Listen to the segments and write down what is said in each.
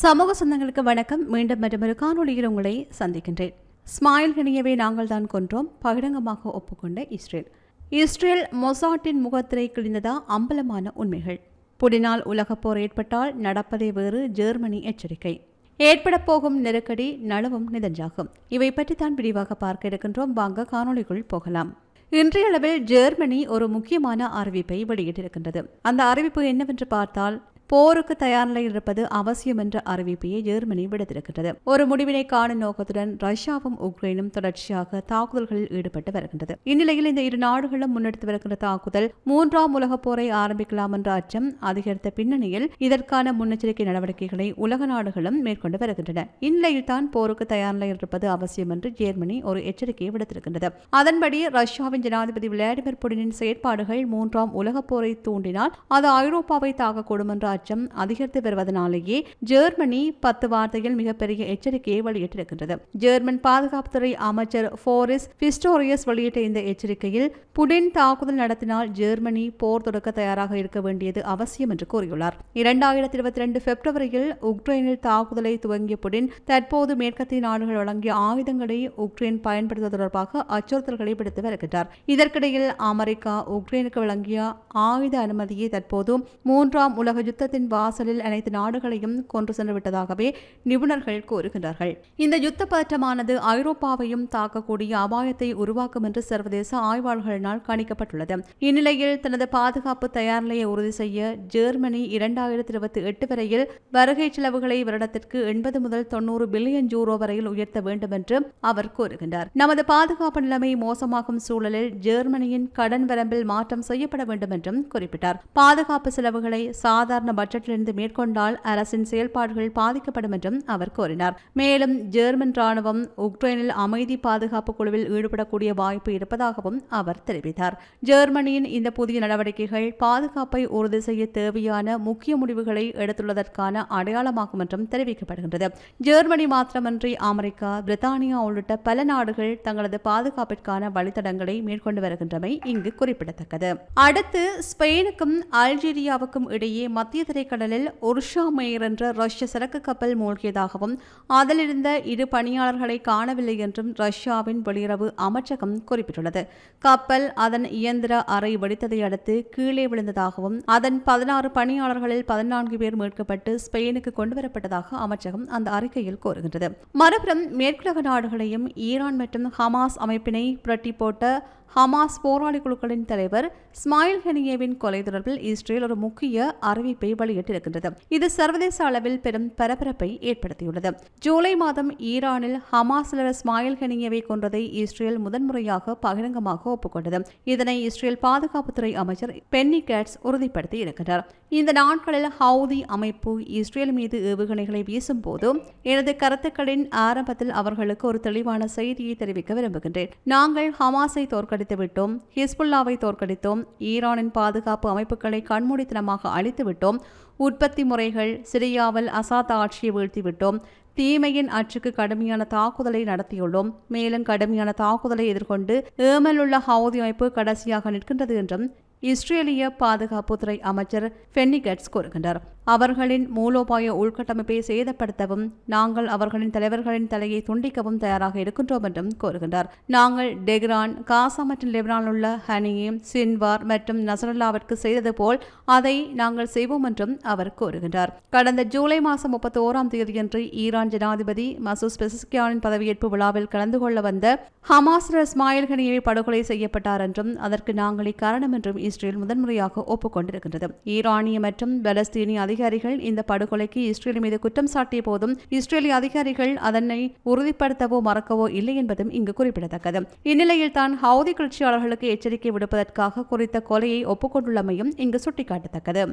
சமூக சொந்தங்களுக்கு வணக்கம். மீண்டும் மற்றொரு காணொலியில் உங்களை சந்திக்கின்றேன். ஸ்மைல் இணையவே நாங்கள் தான் கொன்றோம். பகிரங்கமாக ஒப்புக்கொண்ட இஸ்ரேல். இஸ்ரேல் மொசாட்டின் முகத்திரை கிழிந்ததா அம்பலமான உண்மைகள். புடினால் உலகப் போர் ஏற்பட்டால் நடப்பதே வேறு ஜெர்மனி எச்சரிக்கை. ஏற்படப் போகும் நெருக்கடி நழுவும் நிதஞ்சாகும். இவை பற்றி தான் விரிவாக பார்க்க இருக்கின்றோம். வாங்க காணொளிக்குள் போகலாம். இன்றைய அளவில் ஜெர்மனி ஒரு முக்கியமான அறிவிப்பை வெளியிட்டிருக்கின்றது. அந்த அறிவிப்பு என்னவென்று பார்த்தால் போருக்கு தயார் நிலையில் இருப்பது அவசியம் என்ற அறிவிப்பையே ஜெர்மனி விடுத்திருக்கின்றது. ஒரு முடிவினை காணும் நோக்கத்துடன் ரஷ்யாவும் உக்ரைனும் தொடர்ச்சியாக தாக்குதல்களில் ஈடுபட்டு வருகின்றது. இந்நிலையில் இந்த இரு நாடுகளும் முன்னெடுத்து வருகின்ற தாக்குதல் மூன்றாம் உலகப் போரை ஆரம்பிக்கலாம் என்ற அச்சம் அதிகரித்த பின்னணியில் இதற்கான முன்னெச்சரிக்கை நடவடிக்கைகளை உலக நாடுகளும் மேற்கொண்டு வருகின்றன. இந்நிலையில் தான் போருக்கு தயார் நிலையில் இருப்பது அவசியம் என்று ஜெர்மனி ஒரு எச்சரிக்கையை விடுத்திருக்கின்றது. அதன்படி ரஷ்யாவின் ஜனாதிபதி விளாடிமிர் புடினின் செயற்பாடுகள் மூன்றாம் உலகப் போரை தூண்டினால் அது ஐரோப்பாவை தாக்கக்கூடும் என்ற அச்சம் அதிகரித்து வருவதனாலேயே ஜெர்மனி பத்து வார்த்தையில் மிகப்பெரிய எச்சரிக்கையை வெளியிட்டிருக்கின்றது. ஜெர்மன் பாதுகாப்புத்துறை அமைச்சர் போரிஸ் பிஸ்டோரியஸ் வெளியிட்ட இந்த எச்சரிக்கையில் புடின் தாக்குதல் நடத்தினால் ஜெர்மனி போர் தொடக்க தயாராக இருக்க வேண்டியது அவசியம் என்று கூறியுள்ளார். இரண்டாயிரத்தி இருபத்தி ரெண்டு பிப்ரவரியில் உக்ரைனில் தாக்குதலை துவங்கிய புடின் தற்போது மேற்கத்திய நாடுகள் வழங்கிய ஆயுதங்களை உக்ரைன் பயன்படுத்துவது தொடர்பாக அச்சுறுத்தல்களை விடுத்து வருகின்றார். இதற்கிடையில் அமெரிக்கா உக்ரைனுக்கு வழங்கிய ஆயுத அனுமதியை தற்போது மூன்றாம் உலக யுத்த யுத்தத்தின் வாசலில் அனைத்து நாடுகளையும் கொன்று சென்று விட்டதாகவே நிபுணர்கள் கூறுகின்றார்கள். இந்த யுத்த பதற்றமானது ஐரோப்பாவையும் தாக்கக்கூடிய அபாயத்தை உருவாக்கும் என்று சர்வதேச ஆய்வாளர்களினால் கணிக்கப்பட்டுள்ளது. இந்நிலையில் தனது பாதுகாப்பு தயார் நிலையை உறுதி செய்ய ஜெர்மனி இரண்டாயிரத்தி இருபத்தி எட்டு வரையில் வருகை செலவுகளை வருடத்திற்கு எண்பது முதல் தொன்னூறு பில்லியன் யூரோ வரையில் உயர்த்த வேண்டும் என்று அவர் கூறுகின்றார். நமது பாதுகாப்பு நிலைமை மோசமாகும் சூழலில் ஜெர்மனியின் கடன் வரம்பில் மாற்றம் செய்யப்பட வேண்டும் என்றும் குறிப்பிட்டார். பாதுகாப்பு செலவுகளை சாதாரண பட்ஜெட்டிலிருந்து மேற்கொண்டால் அரசின் செயல்பாடுகள் பாதிக்கப்படும் என்றும் அவர் கூறினார். மேலும் ஜெர்மன் ராணுவம் உக்ரைனில் அமைதி பாதுகாப்பு குழுவில் ஈடுபடக்கூடிய வாய்ப்பு இருப்பதாகவும் அவர் தெரிவித்தார். ஜெர்மனியின் இந்த புதிய நடவடிக்கைகள் பாதுகாப்பை உறுதி செய்ய தேவையான முக்கிய முடிவுகளை எடுத்துள்ளதற்கான அடையாளமாகும் என்றும் தெரிவிக்கப்படுகின்றது. ஜெர்மனி மாத்திரமன்றி அமெரிக்கா பிரித்தானியா உள்ளிட்ட பல நாடுகள் தங்களது பாதுகாப்பிற்கான வழித்தடங்களை மேற்கொண்டு வருகின்றமை இங்கு குறிப்பிடத்தக்கது. அடுத்து ஸ்பெயினுக்கும் அல்ஜீரியாவுக்கும் இடையே மத்திய திரைக்கடலில் ஒர்ஷா மேயர் என்ற ரஷ்ய சரக்கு கப்பல் மூழ்கியதாகவும் அதிலிருந்த இரு பணியாளர்களை காணவில்லை என்றும் ரஷ்யாவின் வெளியுறவு அமைச்சகம் குறிப்பிட்டுள்ளது. கப்பல் அதன் இயந்திர அறை வெடித்ததை அடுத்து கீழே விழுந்ததாகவும் அதன் பதினாறு பணியாளர்களில் பதினான்கு பேர் மீட்கப்பட்டு ஸ்பெயினுக்கு கொண்டுவரப்பட்டதாக அமைச்சகம் அந்த அறிக்கையில் கூறுகின்றது. மறுபுறம் மேற்குலக நாடுகளையும் ஈரான் மற்றும் ஹமாஸ் அமைப்பினை புரட்டி போட்ட ஹமாஸ் போராளி குழுக்களின் தலைவர் ஸ்மைல் ஹெனியேவின் கொலை தொடர்பில் இஸ்ரேல் ஒரு முக்கிய அறிவிப்பை வெளியிட்டிருக்கின்றது இது சர்வதேச அளவில் பெரும் பரபரப்பை ஏற்படுத்தியுள்ளது. ஜூலை மாதம் ஈரானில் ஹமாஸ்லர் ஸ்மாயில் ஹெனியேவை கொன்றதை இஸ்ரேல் முதன்முறையாக பகிரங்கமாக ஒப்புக்கொண்டது. இதனை இஸ்ரேல் பாதுகாப்புத்துறை அமைச்சர் பென்னி கேட்ஸ் உறுதிப்படுத்தி இருக்கிறார் இந்த நாட்களில் ஹவுதி அமைப்பு இஸ்ரேல் மீது ஏவுகணைகளை வீசும்போது எனது கருத்துக்களின் ஆரம்பத்தில் அவர்களுக்கு ஒரு தெளிவான செய்தியை தெரிவிக்க விரும்புகின்றேன். நாங்கள் ஹமாஸை தோற்கடித்துவிட்டோம் தோற்கடித்து விட்டோம் ஹிஸ்புல்லாவை தோற்கடித்தோம் ஈரானின் பாதுகாப்பு அமைப்புகளை கண்மூடித்தனமாக அழித்து விட்டோம் உற்பத்தி முறைகள் சிரியாவில் அசாத் ஆட்சியை வீழ்த்திவிட்டோம். தீமையின் அச்சுக்கு கடுமையான தாக்குதலை நடத்தியுள்ளோம். மேலும் கடுமையான தாக்குதலை எதிர்கொண்டு ஏமலுள்ள ஹவுதி அமைப்பு கடைசியாக நிற்கின்றது என்றும் இஸ்ரேலிய பாதுகாப்புத்துறை அமைச்சர் ஃபென்னிகட்ஸ் கூறுகின்றார். அவர்களின் மூலோபாய உள்கட்டமைப்பை சேதப்படுத்தவும் நாங்கள் அவர்களின் தலைவர்களின் தலையை துண்டிக்கவும் தயாராக இருக்கின்றோம் என்றும் கூறுகின்றார். நாங்கள் டெக்ரான் காசா மற்றும் லெபனான் உள்ள ஹனியே சின்வார் மற்றும் நசரல்லாவிற்கு செய்தது போல் அதை நாங்கள் செய்வோம் என்றும் அவர் கூறுகின்றார். கடந்த ஜூலை மாதம் முப்பத்தி ஓராம் தேதியன்று ஈரான் ஜனாதிபதி மசூஸ் பெசிஸ்கியானின் பதவியேற்பு விழாவில் கலந்து கொள்ள வந்த ஹமாஸ் இஸ்மாயில் ஹனியை படுகொலை செய்யப்பட்டார் என்றும் அதற்கு நாங்களே காரணம் என்றும் இஸ்ரேல் முதன்முறையாக ஒப்புக்கொண்டிருக்கின்றது. ஈரானிய மற்றும் பலஸ்தீனிய அதிகாரிகள் இந்த படுகொலைக்கு இஸ்ரேல் மீது குற்றம் சாட்டிய போதும் இஸ்ரேலிய அதிகாரிகள் அதனை உறுதிப்படுத்தவோ மறக்கவோ இல்லை என்பதும் இங்கு குறிப்பிடத்தக்கது. இந்நிலையில் தான் ஹவுதி கிளர்ச்சியாளர்களுக்கு எச்சரிக்கை விடுப்பதற்காக குறித்த கொலையை ஒப்புக்கொண்டுள்ளமையும் இங்கு சுட்டிக்காட்டத்தக்கது.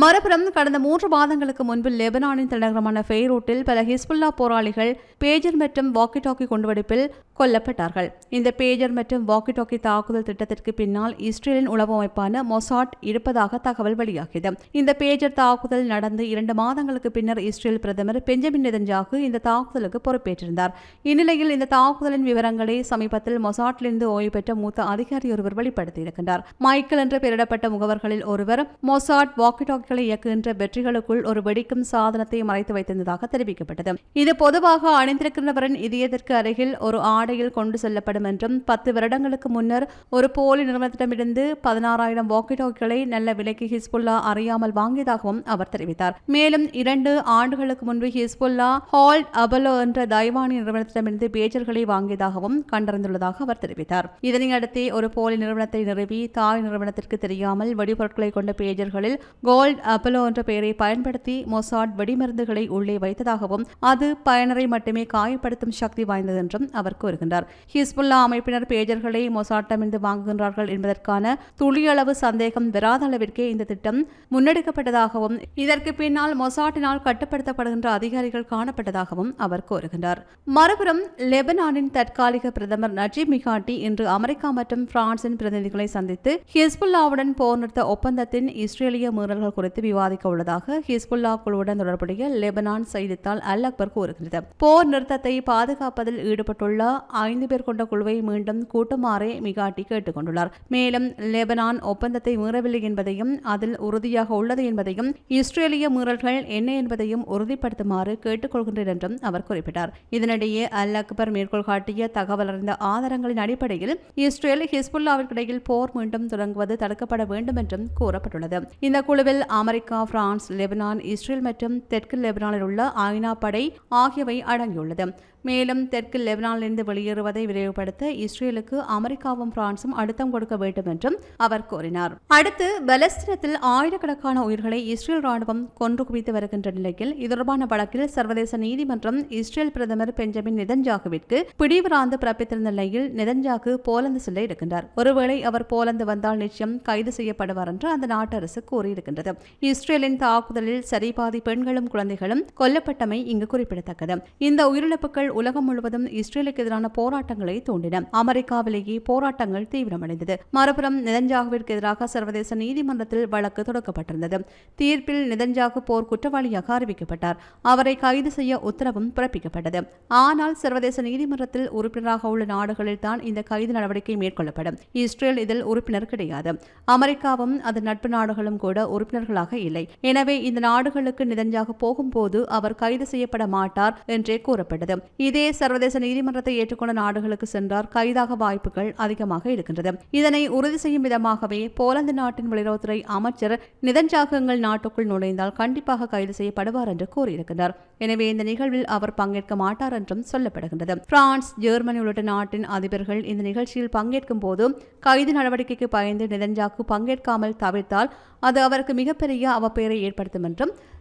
மறுபுறம் கடந்த மூன்று மாதங்களுக்கு முன்பு லெபனானின் தலைநகரமான ஃபெய்ரூட்டில் பல ஹிஸ்புல்லா போராளிகள் பேஜர் மற்றும் வாக்கி டாக்கி குண்டுவெடிப்பில் கொல்லப்பட்டார்கள். இந்த பேஜர் மற்றும் வாக்கி டாக்கி தாக்குதல் திட்டத்திற்கு பின்னால் இஸ்ரேலின் உளவு அமைப்பான மொசாட் இருப்பதாக தகவல் வெளியாகியது. இந்த பேஜர் தாக்குதல் நடந்து இரண்டு மாதங்களுக்கு பின்னர் இஸ்ரேல் பிரதமர் பெஞ்சமின் நெதன்ஜாகு இந்த தாக்குதலுக்கு பொறுப்பேற்றிருந்தார். இந்நிலையில் இந்த தாக்குதலின் விவரங்களை சமீபத்தில் மொசாட்டிலிருந்து ஓய்வு பெற்ற மூத்த அதிகாரி ஒருவர் வெளிப்படுத்தியிருக்கின்றார். மைக்கேல் என்று பெயரிடப்பட்ட முகவர்களில் ஒருவர் மொசாட் வாக்கி டாக்கிகளை இயக்குகின்ற வெற்றிகளுக்குள் ஒரு வெடிக்கும் சாதனத்தை மறைத்து வைத்திருந்ததாக தெரிவிக்கப்பட்டது. இது பொதுவாக அணிந்திருக்கின்றவரின் இதயத்திற்கு அருகில் ஒரு ஆடையில் கொண்டு செல்லப்படும் என்றும் பத்து வருடங்களுக்கு முன்னர் ஒரு போலி நிறுவனத்திடமிருந்து பதினாறு பதினாறாயிரம் வாக்கி டாக்கிகளை நல்ல விலைக்கு ஹிஸ்புல்லா அறியாமல் வாங்கியதாகவும் அவர் தெரிவித்தார். மேலும் இரண்டு ஆண்டுகளுக்கு முன்பு ஹிஸ்புல்லா ஹால்ட் அபலோ என்ற தைவானி நிறுவனத்திடமிருந்து பேஜர்களை வாங்கியதாகவும் கண்டறிந்துள்ளதாக அவர் தெரிவித்தார். இதனையடுத்து ஒரு போலி நிறுவனத்தை நிறுவி தாய் நிறுவனத்திற்கு தெரியாமல் வெடிபொருட்களை கொண்ட பேஜர்களில் கோல்ட் அப்பலோ என்ற பெயரை பயன்படுத்தி மொசாட் வெடிமருந்துகளை உள்ளே வைத்ததாகவும் அது பயனரை மட்டுமே காயப்படுத்தும் சக்தி வாய்ந்தது என்றும் அவர் கூறுகின்றார். ஹிஸ்புல்லா அமைப்பினர் பேஜர்களை மொசாட்டமிருந்து வாங்குகின்றார்கள் என்பதற்கான துளி துளியளவு சந்தேகம் வராத அளவிற்கே இந்த திட்டம் முன்னெடுக்கப்பட்டதாகவும் இதற்கு பின்னால் மொசாட்டினால் கட்டுப்படுத்தப்படுகின்ற அதிகாரிகள் காணப்பட்டதாகவும் அவர் கூறுகின்றார். மறுபுறம் லெபனானின் தற்காலிக பிரதமர் நஜீப் மிகாட்டி இன்று அமெரிக்கா மற்றும் பிரான்சின் பிரதிநிதிகளை சந்தித்து ஹிஸ்புல்லாவுடன் போர் நிறுத்த ஒப்பந்தத்தின் இஸ்ரேலிய மீறல்கள் குறித்து விவாதிக்க உள்ளதாக ஹிஸ்புல்லா குழுவுடன் தொடர்புடைய லெபனான் செய்தித்தாள் அல் அக்பர் கூறுகிறது போர் நிறுத்தத்தை பாதுகாப்பதில் ஈடுபட்டுள்ள ஐந்து பேர் கொண்ட குழுவை மீண்டும் கூட்டுமாறே மிகாட்டி கேட்டுக்கொண்டுள்ளார். மேலும் லெபனான் ஒப்பந்தத்தை மீறவில்லை என்பதையும் அதில் உறுதியாக உள்ளது என்பதையும் இஸ்ரேலிய மீறல்கள் என்ன என்பதையும் உறுதிப்படுத்துமாறு கேட்டுக்கொள்கின்றனர் என்றும் அவர் குறிப்பிட்டார். இதனிடையே அல் அக்பர் மேற்கோள் காட்டிய தகவல் அறிந்த ஆதாரங்களின் அடிப்படையில் இஸ்ரேல் ஹிஸ்புல்லாவிற்கிடையில் போர் மீண்டும் தொடங்குவது தடுக்கப்பட வேண்டும் என்றும் கூறப்பட்டுள்ளது. இந்த குழுவில் அமெரிக்கா பிரான்ஸ் லெபனான் இஸ்ரேல் மற்றும் தெற்கு லெபனானில் உள்ள ஐநா படை ஆகியவை அடங்கியுள்ளது. மேலும் தெற்கு லெபனானிலிருந்து வெளியேறுவதை விரைவுபடுத்த இஸ்ரேலுக்கு அமெரிக்காவும் பிரான்சும் அழுத்தம் கொடுக்க வேண்டும் என்றும் அவர் அவர் கூறினார். அடுத்து பலஸ்தீனத்தில் ஆயிரக்கணக்கான உயிர்களை இஸ்ரேல் ராணுவம் கொன்று குவித்து வருகின்ற நிலையில் இது தொடர்பான வழக்கில் சர்வதேச நீதிமன்றம் இஸ்ரேல் பிரதமர் பெஞ்சமின் நெதன்ஜாகுவிற்கு பிடிவராந்து பிறப்பித்திருந்த நிலையில் நெதன்ஜாகு போலந்து செல்ல இருக்கின்றார். ஒருவேளை அவர் போலந்து வந்தால் நிச்சயம் கைது செய்யப்படுவார் என்று அந்த நாட்டு அரசு கூறியிருக்கின்றது. இஸ்ரேலின் தாக்குதலில் சரிபாதி பெண்களும் குழந்தைகளும் கொல்லப்பட்டமை இங்கு குறிப்பிடத்தக்கது. இந்த உயிரிழப்புகள் உலகம் முழுவதும் இஸ்ரேலுக்கு எதிரான போராட்டங்களை தூண்டின. அமெரிக்காவிலேயே போராட்டங்கள் தீவிரமடைந்தது. மறுபுறம் நெதன்ஜாகுவிற்கு எதிராக சர்வதேச நீதிமன்றத்தில் வழக்கு தொடக்கப்பட்டிருந்தது. தீர்ப்பில் நெதன்ஜாகு போர் குற்றவாளியாக அறிவிக்கப்பட்டார். அவரை கைது செய்ய உத்தரவும் பிறப்பிக்கப்பட்டது. ஆனால் சர்வதேச நீதிமன்றத்தில் உறுப்பினராக உள்ள நாடுகளில் தான் இந்த கைது நடவடிக்கை மேற்கொள்ளப்படும். இஸ்ரேல் இதில் உறுப்பினர் கிடையாது. அமெரிக்காவும் அதன் நட்பு நாடுகளும் கூட உறுப்பினர்களாக இல்லை. எனவே இந்த நாடுகளுக்கு நிதஞ்சாக போகும்போது அவர் கைது செய்யப்பட மாட்டார் என்றே கூறப்பட்டது. இதே சர்வதேச நீதிமன்றத்தை ஏற்றுக்கொண்ட நாடுகளுக்கு சென்றார். கைதாக வாய்ப்புகள் அதிகமாக இருக்கின்றது. இதனை உறுதி செய்யும் விதமாக காரணமாகவே போலந்து நாட்டின் வெளியுறவுத்துறை அமைச்சர் நிதன்ஜாகங்கள் நாட்டுக்குள் நுழைந்தால் கண்டிப்பாக கைது செய்யப்படுவார் என்று கூறியிருக்கிறார். எனவே இந்த நிகழ்வில் அவர் பங்கேற்க மாட்டார் என்றும் சொல்லப்படுகின்றது. பிரான்ஸ் ஜெர்மனி உள்ளிட்ட நாட்டின் அதிபர்கள் இந்த நிகழ்ச்சியில் பங்கேற்கும் போது கைது நடவடிக்கைக்கு பயந்து நிதன்ஜாக்கு பங்கேற்காமல் தவிர்த்தால் அது அவருக்கு மிகப்பெரிய அவப்பெயரை ஏற்படுத்தும் என்றும்